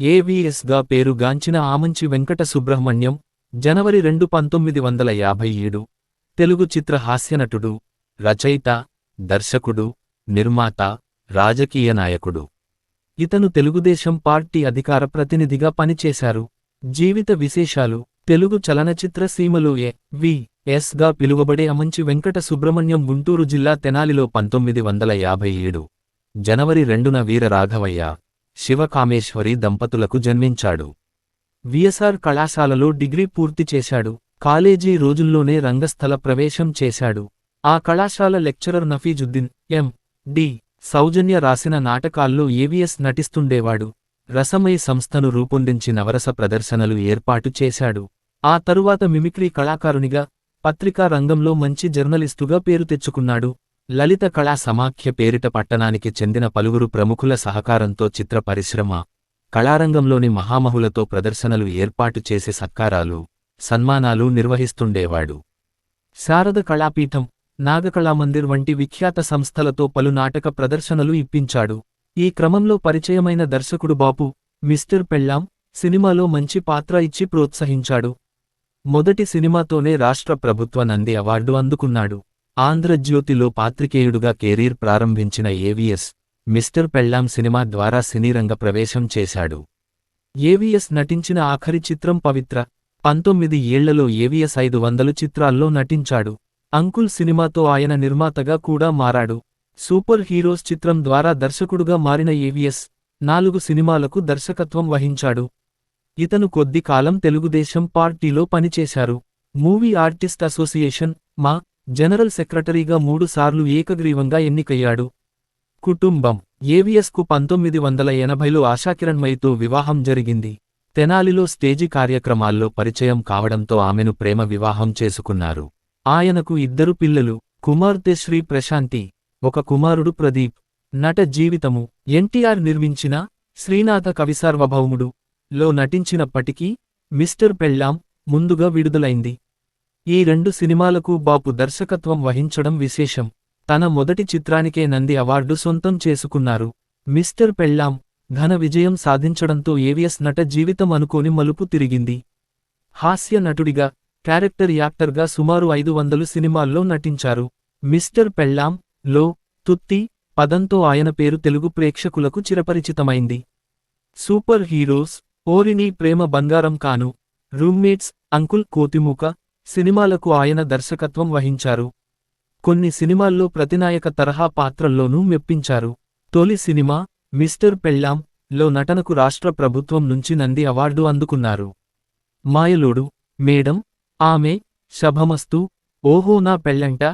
ఏవిఎస్గా పేరుగాంచిన ఆమంచి వెంకట సుబ్రహ్మణ్యం జనవరి రెండు పంతొమ్మిది వందల యాభై ఏడు. తెలుగు చిత్ర హాస్యనటుడు రచయిత దర్శకుడు నిర్మాత రాజకీయ నాయకుడు. ఇతను తెలుగుదేశం పార్టీ అధికార ప్రతినిధిగా పనిచేశారు. జీవిత విశేషాలు తెలుగు చలనచిత్ర సీమలు ఏ వి ఎస్గా పిలువబడే అమంచి వెంకట సుబ్రహ్మణ్యం గుంటూరు జిల్లా తెనాలిలో పంతొమ్మిది వందల యాభై ఏడు. జనవరి రెండున వీర రాఘవయ్య శివకామేశ్వరి దంపతులకు జన్మించాడు. విఎస్ఆర్ కళాశాలలో డిగ్రీ పూర్తి చేశాడు. కాలేజీ రోజుల్లోనే రంగస్థల ప్రవేశం చేశాడు. ఆ కళాశాల lecturer Nafeezuddin M. D. Soujanya రాసిన నాటకాల్లో ఏవిఎస్ నటిస్తుండేవాడు. రసమయ సంస్థను రూపొందించి నవరస ప్రదర్శనలు ఏర్పాటు చేశాడు. ఆ తరువాత మిమిక్రీ కళాకారునిగా పత్రికా రంగంలో మంచి జర్నలిస్టుగా పేరు తెచ్చుకున్నాడు. లలిత కళా సమాఖ్య పేరిట పట్టణానికి చెందిన పలువురు ప్రముఖుల సహకారంతో చిత్ర పరిశ్రమ కళారంగంలోని మహామహులతో ప్రదర్శనలు ఏర్పాటు చేసే సత్కారాలు సన్మానాలు నిర్వహిస్తుండేవాడు. శారద కళాపీఠం నాగకళామందిర్ వంటి విఖ్యాత సంస్థలతో పలు నాటక ప్రదర్శనలు ఇప్పించాడు. ఈ క్రమంలో పరిచయమైన దర్శకుడు బాపు మిస్టర్ పెళ్ళాం సినిమాలో మంచి పాత్ర ఇచ్చి ప్రోత్సహించాడు. మొదటి సినిమాతోనే రాష్ట్ర ప్రభుత్వ నంది అవార్డు అందుకున్నాడు. ఆంధ్రజ్యోతిలో పాత్రికేయుడుగా కెరీర్ ప్రారంభించిన ఏవిఎస్ మిస్టర్ పెళ్ళాం సినిమా ద్వారా సినీరంగ ప్రవేశం చేశాడు. ఏవిఎస్ నటించిన ఆఖరి చిత్రం పవిత్ర పంతొమ్మిది ఏళ్ళలో ఏవిఎస్ ఐదు వందలు చిత్రాల్లో నటించాడు. అంకుల్ సినిమాతో ఆయన నిర్మాతగా కూడా మారాడు. సూపర్ హీరోస్ చిత్రం ద్వారా దర్శకుడుగా మారిన ఏవిఎస్ నాలుగు సినిమాలకు దర్శకత్వం వహించాడు. ఇతను కొద్ది కాలం తెలుగుదేశం పార్టీలో పనిచేశారు. Movie artist association MAA general సెక్రటరీగా మూడుసార్లు ఏకగ్రీవంగా ఎన్నికయ్యాడు. కుటుంబం. ఏవిఎస్కు పంతొమ్మిది వందల ఎనభైలో ఆశాకిరణ్మయితో వివాహం జరిగింది. తెనాలిలో స్టేజి కార్యక్రమాల్లో పరిచయం కావడంతో ఆమెను ప్రేమ వివాహం చేసుకున్నారు. ఆయనకు ఇద్దరు పిల్లలు కుమార్తె శ్రీ ప్రశాంతి ఒక కుమారుడు ప్రదీప్. నట జీవితము. ఎన్టీఆర్ నిర్మించిన శ్రీనాథ కవిసార్వభౌముడు. లో నటించినప్పటికీ మిస్టర్ పెళ్ళాం ముందుగా విడుదలైంది. ఈ రెండు సినిమాలకు బాపు దర్శకత్వం వహించడం విశేషం. తన మొదటి చిత్రానికే నంది అవార్డు సొంతం చేసుకున్నారు. మిస్టర్ పెళ్ళాం ఘన విజయం సాధించడంతో ఏవిఎస్ నట జీవితం అనుకోని మలుపు తిరిగింది. హాస్య నటుడిగా క్యారెక్టర్ యాక్టర్గా సుమారు ఐదు వందలు సినిమాల్లో నటించారు. మిస్టర్ పెళ్ళాం లో తుత్తి పదంతో ఆయన పేరు తెలుగు ప్రేక్షకులకు చిరపరిచితమైంది. సూపర్ హీరోస్ ఓరిని ప్రేమ బంగారం కాను రూమ్మేట్స్ అంకుల్ కోతిముక సినిమాలకు ఆయన దర్శకత్వం వహించారు. కొన్ని సినిమాల్లో ప్రతినాయక తరహా పాత్రల్లోనూ మెప్పించారు. తొలి సినిమా మిస్టర్ పెళ్ళాం లో నటనకు రాష్ట్ర ప్రభుత్వం నుంచి నంది అవార్డు అందుకున్నారు. మాయలోడు మేడం ఆమె శభమస్తు ఓహో నా పెళ్ళంట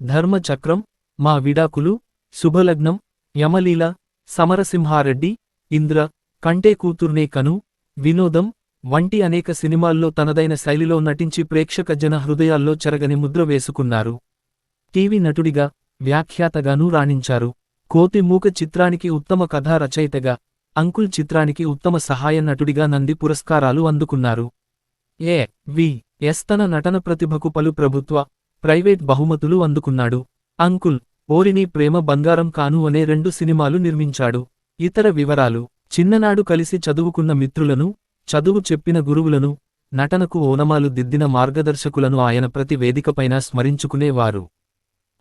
ధర్మచక్రం మా విడాకులు శుభలగ్నం యమలీల సమరసింహారెడ్డి ఇంద్ర కంటే కూతుర్నే కను వినోదం వంటి అనేక సినిమాల్లో తనదైన శైలిలో నటించి ప్రేక్షక జన హృదయాల్లో చెరగని ముద్ర వేసుకున్నారు. టీవీ నటుడిగా వ్యాఖ్యాతగానూ రాణించారు. కోతి మూక చిత్రానికి ఉత్తమ కథా రచయితగా అంకుల్ చిత్రానికి ఉత్తమ సహాయ నటుడిగా నంది పురస్కారాలు అందుకున్నారు. ఏ. వి. ఎస్. తన నటన ప్రతిభకు పలు ప్రభుత్వ ప్రైవేట్ బహుమతులు అందుకున్నాడు. అంకుల్ ఓరిని ప్రేమ బంగారం కాను అనే రెండు సినిమాలు నిర్మించాడు. ఇతర వివరాలు చిన్ననాడు కలిసి చదువుకున్న మిత్రులను చదువు చెప్పిన గురువులను నటనకు ఓనమాలు దిద్దిన మార్గదర్శకులను ఆయన ప్రతి వేదికపైన స్మరించుకునేవారు.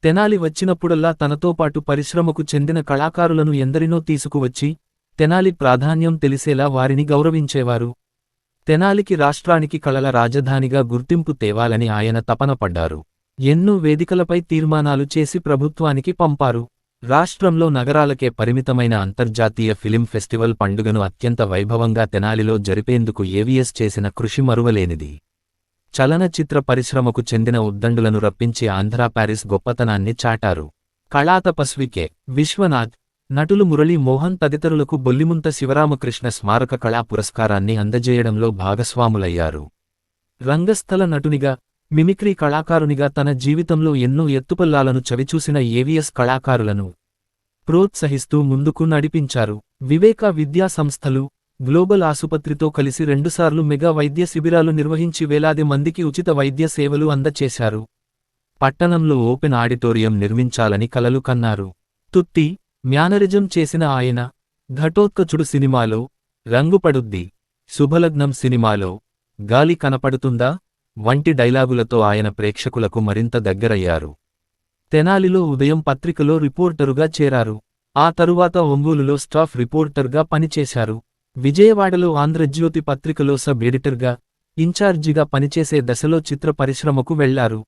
తెనాలి వచ్చినప్పుడల్లా తనతో పాటు పరిశ్రమకు చెందిన కళాకారులను ఎందరినో తీసుకువచ్చి తెనాలి ప్రాధాన్యం తెలిసేలా వారిని గౌరవించేవారు. తెనాలికి రాష్ట్రానికి కళల రాజధానిగా గుర్తింపు తేవాలని ఆయన తపనపడ్డారు ఎన్నో వేదికలపై తీర్మానాలు చేసి ప్రభుత్వానికి పంపారు. రాష్ట్రంలో నగరాలకే పరిమితమైన అంతర్జాతీయ ఫిలిం ఫెస్టివల్ పండుగను అత్యంత వైభవంగా తెనాలిలో జరిపేందుకు ఏవిఎస్ చేసిన కృషి మరువలేనిది. చలనచిత్ర పరిశ్రమకు చెందిన ఉద్దండులను రప్పించి ఆంధ్రా ప్యారిస్ గొప్పతనాన్ని చాటారు. కళాతపస్వికే విశ్వనాథ్ నటులు మురళీ మోహన్ తదితరులకు బొల్లిముంత శివరామకృష్ణ స్మారక కళా పురస్కారాన్ని అందజేయడంలో భాగస్వాములయ్యారు. రంగస్థల నటునిగా మిమిక్రీ కళాకారునిగా తన జీవితంలో ఎన్నో ఎత్తుపల్లాలను చవిచూసిన ఏవిఎస్ కళాకారులను ప్రోత్సహిస్తూ ముందుకు నడిపించారు. వివేక విద్యా సంస్థలు గ్లోబల్ ఆసుపత్రితో కలిసి రెండుసార్లు మెగా వైద్య శిబిరాలు నిర్వహించి వేలాది మందికి ఉచిత వైద్య సేవలు అందచేశారు. పట్టణంలో ఓపెన్ ఆడిటోరియం నిర్మించాలని కలలు కన్నారు. తుత్తి మ్యానరిజం చేసిన ఆయన ఘటోత్కచుడు సినిమాలో రంగుపడుద్ది శుభలగ్నం సినిమాలో గాలి కనపడుతుందా? వంటి డైలాగులతో ఆయన ప్రేక్షకులకు మరింత దగ్గరయ్యారు. తెనాలిలో ఉదయం పత్రికలో రిపోర్టరుగా చేరారు. ఆ తరువాత ఒంగోలులో స్టాఫ్ రిపోర్టర్గా పనిచేశారు. విజయవాడలో ఆంధ్రజ్యోతి పత్రికలో సబ్ ఎడిటర్గా ఇన్ఛార్జిగా పనిచేసే దశలో చిత్ర పరిశ్రమకు వెళ్ళారు.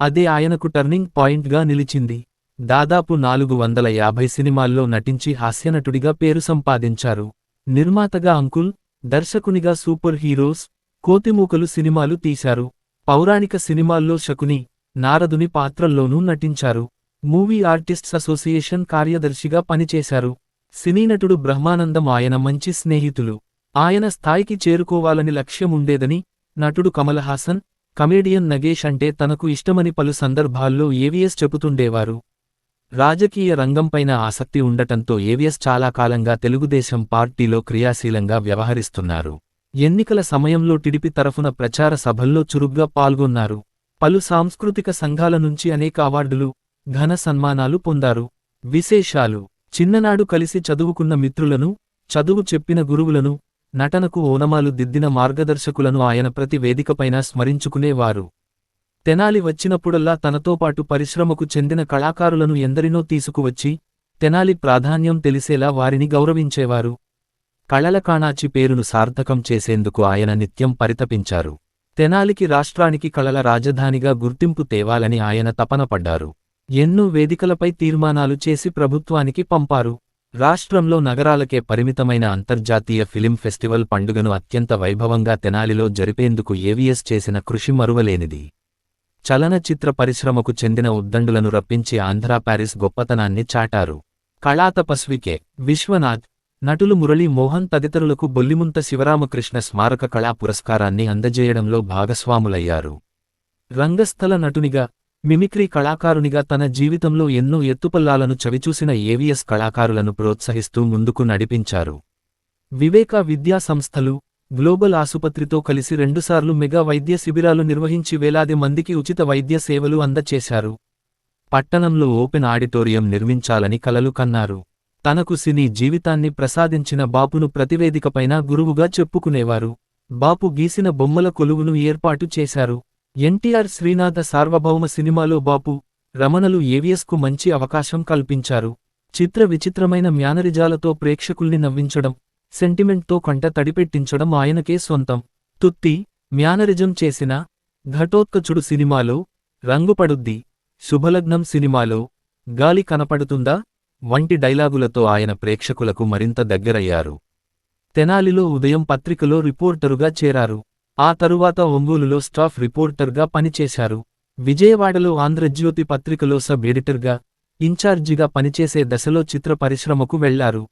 అదే ఆయనకు టర్నింగ్ పాయింట్గా నిలిచింది. దాదాపు నాలుగు వందల యాభై సినిమాల్లో నటించి హాస్యనటుడిగా పేరు సంపాదించారు. నిర్మాతగా అంకుల్ దర్శకునిగా సూపర్ హీరోస్ కోతిమూకలు సినిమాలు తీశారు. పౌరాణిక సినిమాల్లో శకుని నారదుని పాత్రల్లోనూ నటించారు. మూవీ ఆర్టిస్ట్స్ అసోసియేషన్ కార్యదర్శిగా పనిచేశారు. సినీనటుడు బ్రహ్మానందం ఆయన మంచి స్నేహితులు. ఆయన స్థాయికి చేరుకోవాలని లక్ష్యముండేదని నటుడు కమల్ హాసన్ కమేడియన్ నగేష్ అంటే తనకు ఇష్టమని పలు సందర్భాల్లో ఏవిఎస్ చెబుతుండేవారు. రాజకీయ రంగంపైన ఆసక్తి ఉండటంతో ఏవిఎస్ చాలా కాలంగా తెలుగుదేశం పార్టీలో క్రియాశీలంగా వ్యవహరిస్తున్నారు. ఎన్నికల సమయంలో టిడిపి తరఫున ప్రచార సభల్లో చురుగ్గా పాల్గొన్నారు. పలు సాంస్కృతిక సంఘాల నుంచి అనేక అవార్డులు ఘన సన్మానాలు పొందారు. విశేషాలు. చిన్ననాడు కలిసి చదువుకున్న మిత్రులను చదువు చెప్పిన గురువులను నటనకు ఓనమాలు దిద్దిన మార్గదర్శకులను ఆయన ప్రతి వేదికపైన స్మరించుకునేవారు. తెనాలి వచ్చినప్పుడల్లా తనతో పాటు పరిశ్రమకు చెందిన కళాకారులను ఎందరినో తీసుకువచ్చి తెనాలి ప్రాధాన్యం తెలిసేలా వారిని గౌరవించేవారు. కళల కాణాచి పేరును సార్థకం చేసేందుకు ఆయన నిత్యం పరితపించారు. తెనాలికి రాష్ట్రానికి కళల రాజధానిగా గుర్తింపు తేవాలని ఆయన తపనపడ్డారు ఎన్నో వేదికలపై తీర్మానాలు చేసి ప్రభుత్వానికి పంపారు. రాష్ట్రంలో నగరాలకే పరిమితమైన అంతర్జాతీయ ఫిలిం ఫెస్టివల్ పండుగను అత్యంత వైభవంగా తెనాలిలో జరిపేందుకు ఏవిఎస్ చేసిన కృషి మరువలేనిది. చలనచిత్ర పరిశ్రమకు చెందిన ఉద్దండులను రప్పించి ఆంధ్రా ప్యారిస్ గొప్పతనాన్ని చాటారు. కళాతపస్వికే విశ్వనాథ్ నటులు మురళీ మోహన్ తదితరులకు బొల్లిముంత శివరామకృష్ణ స్మారక కళా పురస్కారాన్ని అందజేయడంలో భాగస్వాములయ్యారు. రంగస్థల నటునిగా మిమిక్రీ కళాకారునిగా తన జీవితంలో ఎన్నో ఎత్తుపల్లాలను చవిచూసిన ఏవిఎస్ కళాకారులను ప్రోత్సహిస్తూ ముందుకు నడిపించారు. వివేక విద్యా సంస్థలు గ్లోబల్ ఆసుపత్రితో కలిసి రెండుసార్లు మెగా వైద్య శిబిరాలు నిర్వహించి వేలాది మందికి ఉచిత వైద్య సేవలు అందచేశారు. పట్టణంలో ఓపెన్ ఆడిటోరియం నిర్మించాలని కలలు కన్నారు. తనకు సినీ జీవితాన్ని ప్రసాదించిన బాపును ప్రతివేదికపైన గురువుగా చెప్పుకునేవారు. బాపు గీసిన బొమ్మల కొలువును ఏర్పాటు చేశారు. ఎన్టీఆర్ శ్రీనాథ సార్వభౌమ సినిమాలో బాపు రమణలు ఏవిఎస్కు మంచి అవకాశం కల్పించారు. చిత్ర విచిత్రమైన మ్యానరిజాలతో ప్రేక్షకుల్ని నవ్వించడం సెంటిమెంట్తో కంట తడిపెట్టించడం ఆయనకే సొంతం. తుత్తి మ్యానరిజం చేసిన ఘటోత్కచుడు సినిమాలో రంగుపడుద్ది. శుభలగ్నం సినిమాలో గాలి కనపడుతుందా? వంటి డైలాగులతో ఆయన ప్రేక్షకులకు మరింత దగ్గరయ్యారు. తెనాలిలో ఉదయం పత్రికలో రిపోర్టరుగా చేరారు. ఆ తరువాత ఒంగోలులో స్టాఫ్ రిపోర్టర్గా పనిచేశారు. విజయవాడలో ఆంధ్రజ్యోతి పత్రికలో సబ్ ఎడిటర్గా ఇన్ఛార్జిగా పనిచేసే దశలో చిత్ర పరిశ్రమకు వెళ్ళారు.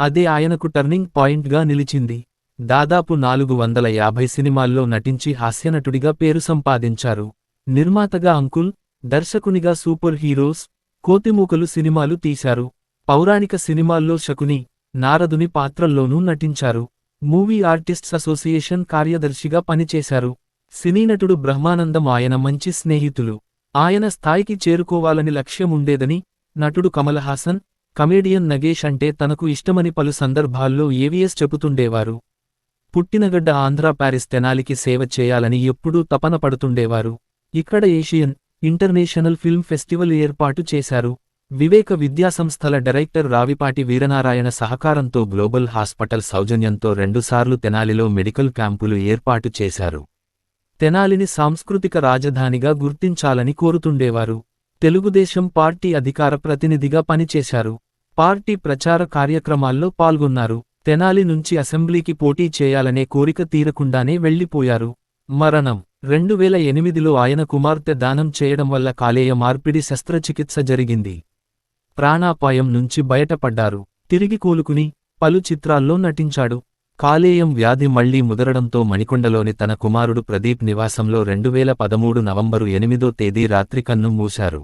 అదే ఆయనకు టర్నింగ్ పాయింట్గా నిలిచింది. దాదాపు నాలుగు వందల యాభై సినిమాల్లో నటించి హాస్యనటుడిగా పేరు సంపాదించారు. నిర్మాతగా అంకుల్ దర్శకునిగా సూపర్ హీరోస్ కోతిమూకలు సినిమాలు తీశారు. పౌరాణిక సినిమాల్లో శకుని నారదుని పాత్రల్లోనూ నటించారు. మూవీ ఆర్టిస్ట్స్ అసోసియేషన్ కార్యదర్శిగా పనిచేశారు. సినీనటుడు బ్రహ్మానందం ఆయన మంచి స్నేహితులు. ఆయన స్థాయికి చేరుకోవాలని లక్ష్యముండేదని నటుడు కమల్ హాసన్ కమేడియన్ నగేష్ అంటే తనకు ఇష్టమని పలు సందర్భాల్లో ఏవిఎస్ చెబుతుండేవారు. పుట్టినగడ్డ ఆంధ్రా ప్యారిస్ తెనాలికి సేవ చేయాలని ఎప్పుడూ తపన పడుతుండేవారు. ఇక్కడ ఏషియన్ ఇంటర్నేషనల్ ఫిల్మ్ ఫెస్టివల్ ఏర్పాటు చేశారు. వివేక విద్యాసంస్థల డైరెక్టర్ రావిపాటి వీరనారాయణ సహకారంతో గ్లోబల్ హాస్పిటల్ సౌజన్యంతో రెండుసార్లు తెనాలిలో మెడికల్ క్యాంపులు ఏర్పాటు చేశారు. తెనాలిని సాంస్కృతిక రాజధానిగా గుర్తించాలని కోరుతుండేవారు. తెలుగుదేశం పార్టీ అధికార ప్రతినిధిగా పనిచేశారు. పార్టీ ప్రచార కార్యక్రమాల్లో పాల్గొన్నారు. తెనాలి నుంచి అసెంబ్లీకి పోటీ చేయాలనే కోరిక తీరకుండానే వెళ్ళిపోయారు మరణం రెండు వేల ఎనిమిదిలో ఆయన కుమార్తె దానం చేయడం వల్ల కాలేయ మార్పిడి శస్త్రచికిత్స జరిగింది. ప్రాణాపాయం నుంచి బయటపడ్డారు. తిరిగి కూలుకుని పలు చిత్రాల్లో నటించాడు. కాలేయం వ్యాధి మళ్ళీ ముదరడంతో మణికొండలోని తన కుమారుడు ప్రదీప్ నివాసంలో రెండువేల పదమూడు నవంబరు ఎనిమిదో తేదీ రాత్రి కన్ను మూశారు.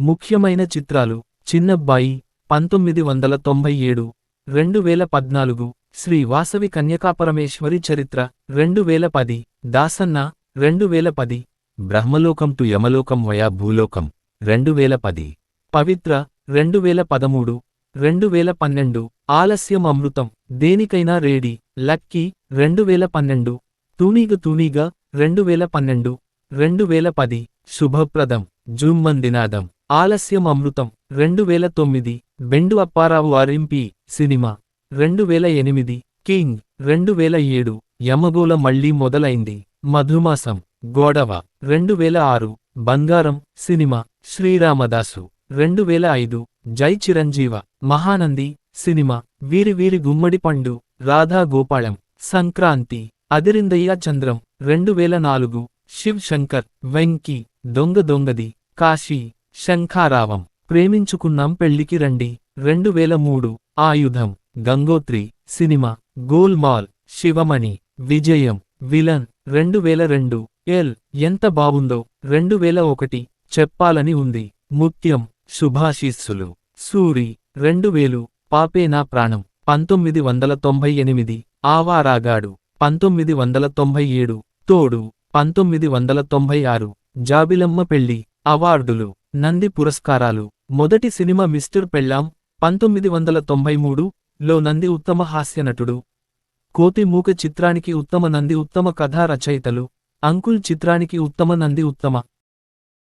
ముఖ్యమైన చిత్రాలు చిన్నబ్బాయి పంతొమ్మిది వందల తొంభై ఏడు రెండు వేల పద్నాలుగు శ్రీ వాసవి కన్యకాపరమేశ్వరి చరిత్ర రెండు వేల పది దాసన్న రెండు వేల పది బ్రహ్మలోకం టు యమలోకం వయా భూలోకం. రెండు వేల పది పవిత్ర. రెండు వేల పదమూడు రెండు వేల పన్నెండు ఆలస్యం అమృతం. దేనికైనా రేడి. లక్కీ. రెండు వేల పన్నెండు తూనీగ తూనీగ రెండు వేల పన్నెండు రెండు వేల పది శుభప్రదం జుమ్మందినాదం ఆలస్యం అమృతం. రెండు వేల తొమ్మిది బెండు అప్పారావు ఆర్ఎంపి సినిమా. రెండు వేల ఎనిమిది కింగ్. రెండు వేల ఏడు యమగోళ మళ్ళీ మొదలైంది. మధుమాసం గోడవ రెండు వేల ఆరు బంగారం సినిమా శ్రీరామదాసు రెండు వేల ఐదు జై చిరంజీవ మహానంది సినిమా వీరి వీరి గుమ్మడి పండు రాధా గోపాళం సంక్రాంతి అదిరిందయ్య చంద్రం రెండు వేల నాలుగు శివ్ శంకర్ వెంకీ దొంగ దొంగది కాశీ శంఖారావం ప్రేమించుకున్నాం పెళ్ళికి రండి రెండు వేల మూడు ఆయుధం గంగోత్రి సినిమా గోల్మాల్ శివమణి విజయం విలన్ రెండు వేల రెండు. ఎల్. ఎంత బావుందో. రెండు వేల ఒకటి. చెప్పాలని ఉంది. ముత్యం. శుభాశీస్సులు. సూరి. రెండు వేలు. పాపే నా ప్రాణం. పంతొమ్మిది వందల తొంభై ఎనిమిది. ఆవారాగాడు. పంతొమ్మిది వందల తొంభై ఏడు. తోడు. పంతొమ్మిది వందల తొంభై ఆరు. జాబిలమ్మ పెళ్ళి అవార్డులు. నంది పురస్కారాలు. మొదటి సినిమా మిస్టర్ పెళ్ళాం. పంతొమ్మిది వందల తొంభై మూడు. లో నంది ఉత్తమ హాస్యనటుడు. కోతిమూక చిత్రానికి ఉత్తమ నంది ఉత్తమ కథా రచయితలు. అంకుల్ చిత్రానికి ఉత్తమ నంది ఉత్తమ.